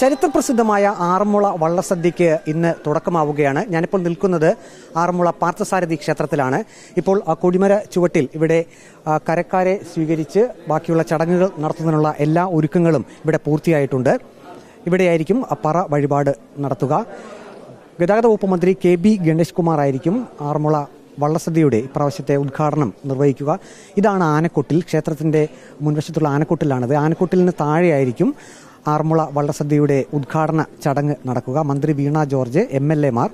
ചരിത്രപ്രസിദ്ധമായ ആറന്മുള വള്ളസദ്യയ്ക്ക് ഇന്ന് തുടക്കമാവുകയാണ്. ഞാനിപ്പോൾ നിൽക്കുന്നത് ആറന്മുള പാർത്ഥസാരഥി ക്ഷേത്രത്തിലാണ്. ഇപ്പോൾ കൊടിമര ചുവട്ടിൽ ഇവിടെ കരക്കാരെ സ്വീകരിച്ച് ബാക്കിയുള്ള ചടങ്ങുകൾ നടത്തുന്നതിനുള്ള എല്ലാ ഒരുക്കങ്ങളും ഇവിടെ പൂർത്തിയായിട്ടുണ്ട്. ഇവിടെയായിരിക്കും പറ വഴിപാട് നടത്തുക. ഗതാഗത വകുപ്പ് മന്ത്രി കെ ബി ഗണേഷ് കുമാർ ആയിരിക്കും ആറന്മുള വള്ളസദ്യയുടെ ഇപ്രാവശ്യത്തെ ഉദ്ഘാടനം നിർവഹിക്കുക. ഇതാണ് ആനക്കൊട്ടിൽ ക്ഷേത്രത്തിന്റെ മുൻവശത്തുള്ള ആനക്കൊട്ടിലാണത് ആനക്കൊട്ടിലിന് താഴെയായിരിക്കും. ആറന്മുള വള്ളസദ്യയുടെ ഉദ്ഘാടന ചടങ്ങ് നടക്കുക. മന്ത്രി വീണ ജോർജ് എം എൽ എമാർ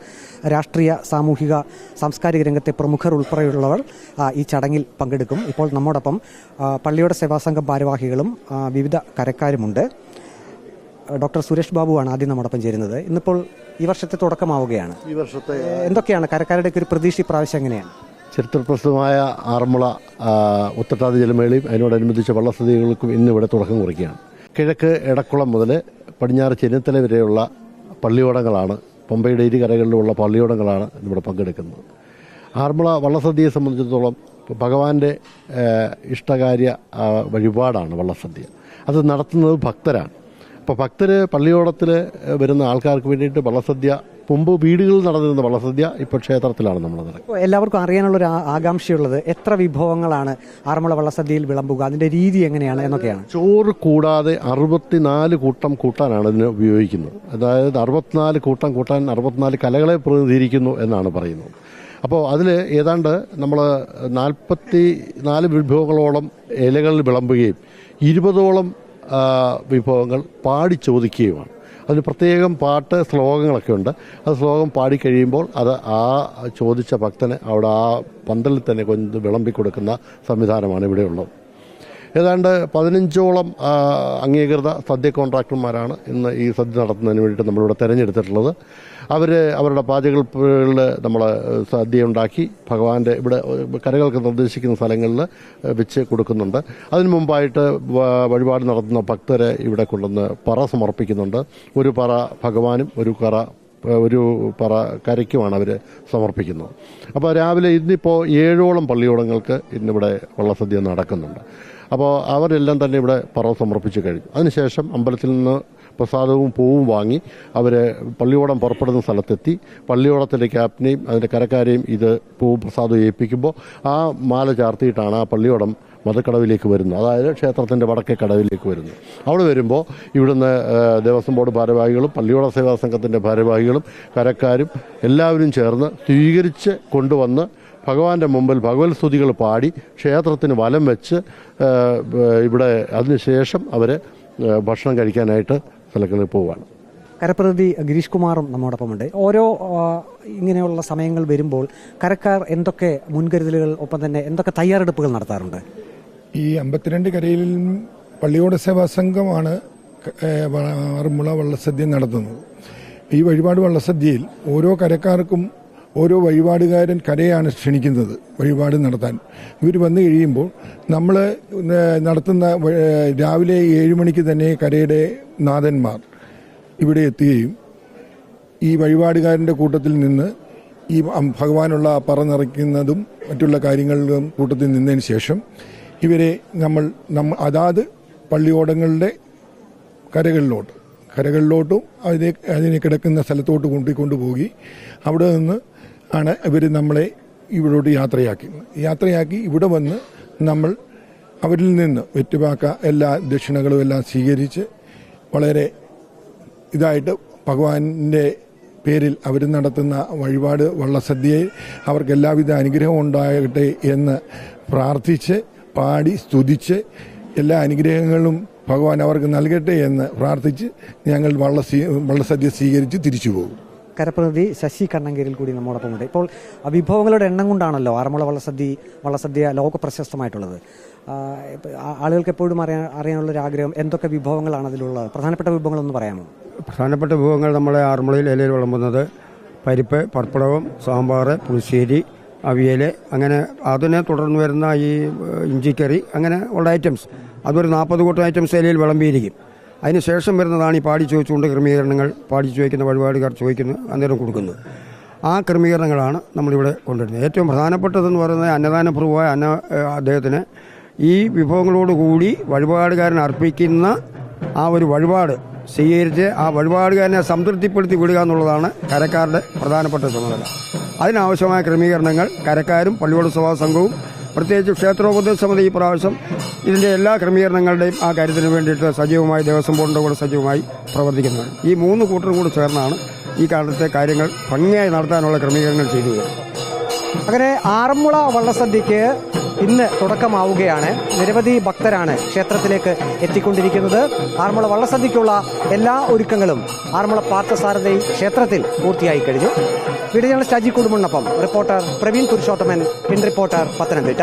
രാഷ്ട്രീയ സാമൂഹിക സാംസ്കാരിക രംഗത്തെ പ്രമുഖർ ഉൾപ്പെടെയുള്ളവർ ഈ ചടങ്ങിൽ പങ്കെടുക്കും. ഇപ്പോൾ നമ്മോടൊപ്പം പള്ളിയുടെ സേവാസംഘം ഭാരവാഹികളും വിവിധ കരക്കാരുമുണ്ട്. ഡോക്ടർ സുരേഷ് ബാബുവാണ് ആദ്യം നമ്മോടൊപ്പം ചേരുന്നത്. ഇന്നിപ്പോൾ ഈ വർഷത്തെ തുടക്കമാവുകയാണ്. ഈ വർഷത്തെ എന്തൊക്കെയാണ്? കരക്കാരുടെ ഒരു പ്രതീക്ഷ ഇപ്രാവശ്യം എങ്ങനെയാണ്? ചരിത്രപ്രസിദ്ധമായ ആറന്മുള ഉത്തട്ടാതി ജലമേളയും അതിനോടനുബന്ധിച്ച വള്ളസദ്യകൾക്കും ഇന്നിവിടെ തുടക്കം കുറിക്കുകയാണ്. കിഴക്ക് എടക്കുളം മുതൽ പടിഞ്ഞാറ് ചെന്നിത്തല വരെയുള്ള പള്ളിയോടങ്ങളാണ് പമ്പയുടെ ഇരുകരകളിലുമുള്ള പള്ളിയോടങ്ങളാണ് ഇവിടെ പങ്കെടുക്കുന്നത്. ആറന്മുള വള്ളസദ്യയെ സംബന്ധിച്ചിടത്തോളം ഭഗവാന്റെ ഇഷ്ടകാര്യ വഴിപാടാണ് വള്ളസദ്യ. അത് നടത്തുന്നത് ഭക്തരാണ്. അപ്പോൾ ഭക്തർ പള്ളിയോടത്തിൽ വരുന്ന ആൾക്കാർക്ക് വേണ്ടിയിട്ട് വള്ളസദ്യ മുമ്പ് വീടുകളിൽ നടന്നിരുന്ന വള്ളസദ്യ ഇപ്പോൾ ക്ഷേത്രത്തിലാണ് നമ്മൾ നടക്കുന്നത് എല്ലാവർക്കും അറിയാനുള്ള ഒരു ആകാംക്ഷയുള്ളത് എത്ര വിഭവങ്ങളാണ് ആറന്മുള വള്ളസദ്യയിൽ വിളമ്പുക? അതിന്റെ രീതി എങ്ങനെയാണ് എന്നൊക്കെയാണ്. ചോറ് കൂടാതെ അറുപത്തിനാല് കൂട്ടം കൂട്ടാനാണ് ഇതിന് ഉപയോഗിക്കുന്നത്. അതായത് അറുപത്തിനാല് കൂട്ടം കൂട്ടാൻ അറുപത്തിനാല് കലകളെ പ്രതിനിധീകരിക്കുന്നു എന്നാണ് പറയുന്നത്. അപ്പോൾ അതിൽ ഏതാണ്ട് നമ്മൾ നാൽപ്പത്തി നാല് വിഭവങ്ങളോളം ഇലകളിൽ വിളമ്പുകയും ഇരുപതോളം വിഭവങ്ങൾ പാടി ചോദിക്കുകയുമാണ്. അതിന് പ്രത്യേകം പാട്ട് ശ്ലോകങ്ങളൊക്കെ ഉണ്ട്. ആ ശ്ലോകം പാടിക്കഴിയുമ്പോൾ അത് ആ ചോദിച്ച ഭക്തന് അവിടെ ആ പന്തലിൽ തന്നെ കൊണ്ട് വിളമ്പി കൊടുക്കുന്ന സംവിധാനമാണ് ഇവിടെയുള്ളത്. ഏതാണ്ട് പതിനഞ്ചോളം അംഗീകൃത സദ്യ കോൺട്രാക്ടർമാരാണ് ഇന്ന് ഈ സദ്യ നടത്തുന്നതിന് വേണ്ടിയിട്ട് നമ്മളിവിടെ തിരഞ്ഞെടുത്തിട്ടുള്ളത്. അവർ അവരുടെ പാചകങ്ങളിൽ നമ്മൾ സദ്യ ഉണ്ടാക്കി ഭഗവാന്റെ ഇവിടെ കരകൾക്ക് നിർദ്ദേശിക്കുന്ന സ്ഥലങ്ങളിൽ വെച്ച് കൊടുക്കുന്നുണ്ട്. അതിനു മുമ്പായിട്ട് വഴിപാട് നടത്തുന്ന ഭക്തരെ ഇവിടെ കൊണ്ടുവന്ന് പറ സമർപ്പിക്കുന്നുണ്ട്. ഒരു പറ ഭഗവാനും ഒരു കറ ഒരു പറ കരയ്ക്കുമാണ് അവർ സമർപ്പിക്കുന്നത്. അപ്പോൾ രാവിലെ ഇന്നിപ്പോൾ ഏഴോളം പള്ളിയോടങ്ങൾക്ക് ഇന്നിവിടെ വള്ളസദ്യ നടക്കുന്നുണ്ട്. അപ്പോൾ അവരെല്ലാം തന്നെ ഇവിടെ പറ സമർപ്പിച്ച് കഴിഞ്ഞു. അതിനുശേഷം അമ്പലത്തിൽ നിന്ന് പ്രസാദവും പൂവും വാങ്ങി അവർ പള്ളിയോടം പുറപ്പെടുന്ന സ്ഥലത്തെത്തി. പള്ളിയോടത്തിന്റെ ക്യാപ്റ്റനെയും അതിന്റെ കരക്കാരെയും ഇത് പൂവും പ്രസാദവും ഏൽപ്പിക്കുമ്പോൾ ആ മാല ചാർത്തിയിട്ടാണ് ആ പള്ളിയോടം മതക്കടവിലേക്ക് വരുന്നു. അതായത് ക്ഷേത്രത്തിന്റെ വടക്കേ കടവിലേക്ക് വരുന്നു. അവിടെ വരുമ്പോൾ ഇവിടുന്ന് ദേവസ്വം ബോർഡ് ഭാരവാഹികളും പള്ളിയോട സേവാ സംഘത്തിന്റെ ഭാരവാഹികളും കരക്കാരും എല്ലാവരും ചേർന്ന് സ്വീകരിച്ച് കൊണ്ടുവന്ന് ഭഗവാന്റെ മുമ്പിൽ ഭഗവത് സ്തുതികൾ പാടി ക്ഷേത്രത്തിന് വലം വെച്ച് ഇവിടെ അതിനുശേഷം അവർ ഭക്ഷണം കഴിക്കാനായിട്ട് സ്ഥലങ്ങളിൽ പോവുകയാണ് കരപ്രതി ഗിരീഷ് കുമാറും നമ്മോടൊപ്പമുണ്ട്. ഓരോ ഇങ്ങനെയുള്ള സമയങ്ങൾ വരുമ്പോൾ കരക്കാർ എന്തൊക്കെ മുൻകരുതലുകൾ ഒപ്പം തന്നെ എന്തൊക്കെ തയ്യാറെടുപ്പുകൾ നടത്താറുണ്ട്? ഈ അമ്പത്തിരണ്ട് കരയിൽ പള്ളിയോട സേവാ സംഘമാണ് ആറന്മുള വള്ളസദ്യ നടത്തുന്നത്. ഈ വഴിപാട് വള്ളസദ്യയിൽ ഓരോ കരക്കാർക്കും ഓരോ വഴിപാടുകാരൻ കരയാണ് ക്ഷണിക്കുന്നത് വഴിപാട് നടത്താൻ. ഇവർ വന്നു കഴിയുമ്പോൾ നമ്മൾ നടത്തുന്ന രാവിലെ ഏഴ് മണിക്ക് തന്നെ കരയുടെ നാഥന്മാർ ഇവിടെ എത്തുകയും ഈ വഴിപാടുകാരന്റെ കൂട്ടത്തിൽ നിന്ന് ഈ ഭഗവാനുള്ള പറ നിറയ്ക്കുന്നതും മറ്റുള്ള കാര്യങ്ങളിലും കൂട്ടത്തിൽ നിന്നതിന് ശേഷം ഇവരെ നമ്മൾ നമ്മ അതാത് പള്ളിയോടങ്ങളുടെ കരകളിലോട്ട് കരകളിലോട്ടും അതിനെ അതിനെ കിടക്കുന്ന സ്ഥലത്തോട്ട് കൊണ്ടുപോയി അവിടെ നിന്ന് ആണ് ഇവർ നമ്മളെ ഇവിടോട്ട് യാത്രയാക്കി യാത്രയാക്കി ഇവിടെ വന്ന് നമ്മൾ അവരിൽ നിന്ന് വെറ്റുപാക്ക എല്ലാ ദക്ഷിണകളും എല്ലാം സ്വീകരിച്ച് വളരെ ഇതായിട്ട് ഭഗവാന്റെ പേരിൽ അവർ നടത്തുന്ന വഴിപാട് വള്ളസദ്യയിൽ അവർക്ക് എല്ലാവിധ അനുഗ്രഹം ഉണ്ടാകട്ടെ എന്ന് പ്രാർത്ഥിച്ച് പാടി സ്തുതിച്ച് എല്ലാ അനുഗ്രഹങ്ങളും ഭഗവാൻ അവർക്ക് നൽകട്ടെ എന്ന് പ്രാർത്ഥിച്ച് ഞങ്ങൾ വള്ള സ്വീ- വള്ളസദ്യ സ്വീകരിച്ച് തിരിച്ചു പോകും. കരപ്രതി ശശി കണ്ണങ്കേരിൽ കൂടി നമ്മോടൊപ്പമുണ്ട് ഇപ്പോൾ വിഭവങ്ങളുടെ എണ്ണം കൊണ്ടാണല്ലോ ആറന്മുള വള്ളസദ്യ വള്ളസദ്യ ലോക പ്രശസ്തമായിട്ടുള്ളത്. ആളുകൾക്ക് എപ്പോഴും അറിയാൻ അറിയാനുള്ള ഒരു ആഗ്രഹം എന്തൊക്കെ വിഭവങ്ങളാണ് അതിലുള്ളത് പ്രധാനപ്പെട്ട വിഭവങ്ങളൊന്ന് പറയാമോ? പ്രധാനപ്പെട്ട വിഭവങ്ങൾ നമ്മളെ ആറന്മുളയിൽ ഇലയിൽ വിളമ്പുന്നത് പരിപ്പ് പപ്പടവും സാമ്പാർ പുളിശ്ശേരി അവിയൽ അങ്ങനെ അതിനെ തുടർന്ന് വരുന്ന ഈ ഇഞ്ചിക്കറി അങ്ങനെ ഉള്ള ഐറ്റംസ് അതൊരു നാൽപ്പത് കൂട്ടം ഐറ്റംസ് ഇലയിൽ വിളമ്പിയിരിക്കും. അതിന് ശേഷം വരുന്നതാണ് ഈ പാടി ചോദിച്ചുകൊണ്ട് ക്രമീകരണങ്ങൾ പാടി ചോദിക്കുന്ന വഴിപാടുകാർ ചോദിക്കുന്നു അന്നേരം കൊടുക്കുന്നത് ആ ക്രമീകരണങ്ങളാണ് നമ്മളിവിടെ കൊണ്ടുവരുന്നത്. ഏറ്റവും പ്രധാനപ്പെട്ടതെന്ന് പറയുന്നത് അന്നദാന പ്രഭുവായ അന്ന അദ്ദേഹത്തിന് ഈ വിഭവങ്ങളോടുകൂടി വഴിപാടുകാരൻ അർപ്പിക്കുന്ന ആ ഒരു വഴിപാട് സ്വീകരിച്ച് ആ വഴിപാടുകാരനെ സംതൃപ്തിപ്പെടുത്തി വിടുക എന്നുള്ളതാണ് കരക്കാരുടെ പ്രധാനപ്പെട്ട ചുമതല. അതിനാവശ്യമായ ക്രമീകരണങ്ങൾ കരക്കാരും പള്ളിയോട് സഭാ സംഘവും പ്രത്യേകിച്ച് ക്ഷേത്രോപദേശ സമിതി ഈ പ്രാവശ്യം ഇതിന്റെ എല്ലാ ക്രമീകരണങ്ങളുടെയും ആ കാര്യത്തിന് വേണ്ടിയിട്ട് സജീവമായി ദേവസ്വം ബോർഡിന്റെ കൂടെ സജീവമായി പ്രവർത്തിക്കുന്നതാണ് ഈ മൂന്ന് കൂട്ടരും കൂടി ചേർന്നാണ് ഈ കാലത്തെ കാര്യങ്ങൾ ഭംഗിയായി നടത്താനുള്ള ക്രമീകരണങ്ങൾ ചെയ്തു അങ്ങനെ ആറന്മുള വള്ളസദ്യക്ക് ഇന്ന് തുടക്കമാവുകയാണ്. നിരവധി ഭക്തരാണ് ക്ഷേത്രത്തിലേക്ക് എത്തിക്കൊണ്ടിരിക്കുന്നത്. ആറന്മുള വള്ളസദ്യക്കുള്ള എല്ലാ ഒരുക്കങ്ങളും ആറന്മുള പാർത്ഥസാരഥി ക്ഷേത്രത്തിൽ പൂർത്തിയായി കഴിഞ്ഞു. Video journalist Aji reporter Praveen Purushothaman പിൻ റിപ്പോർട്ടർ പത്തനംതിട്ട.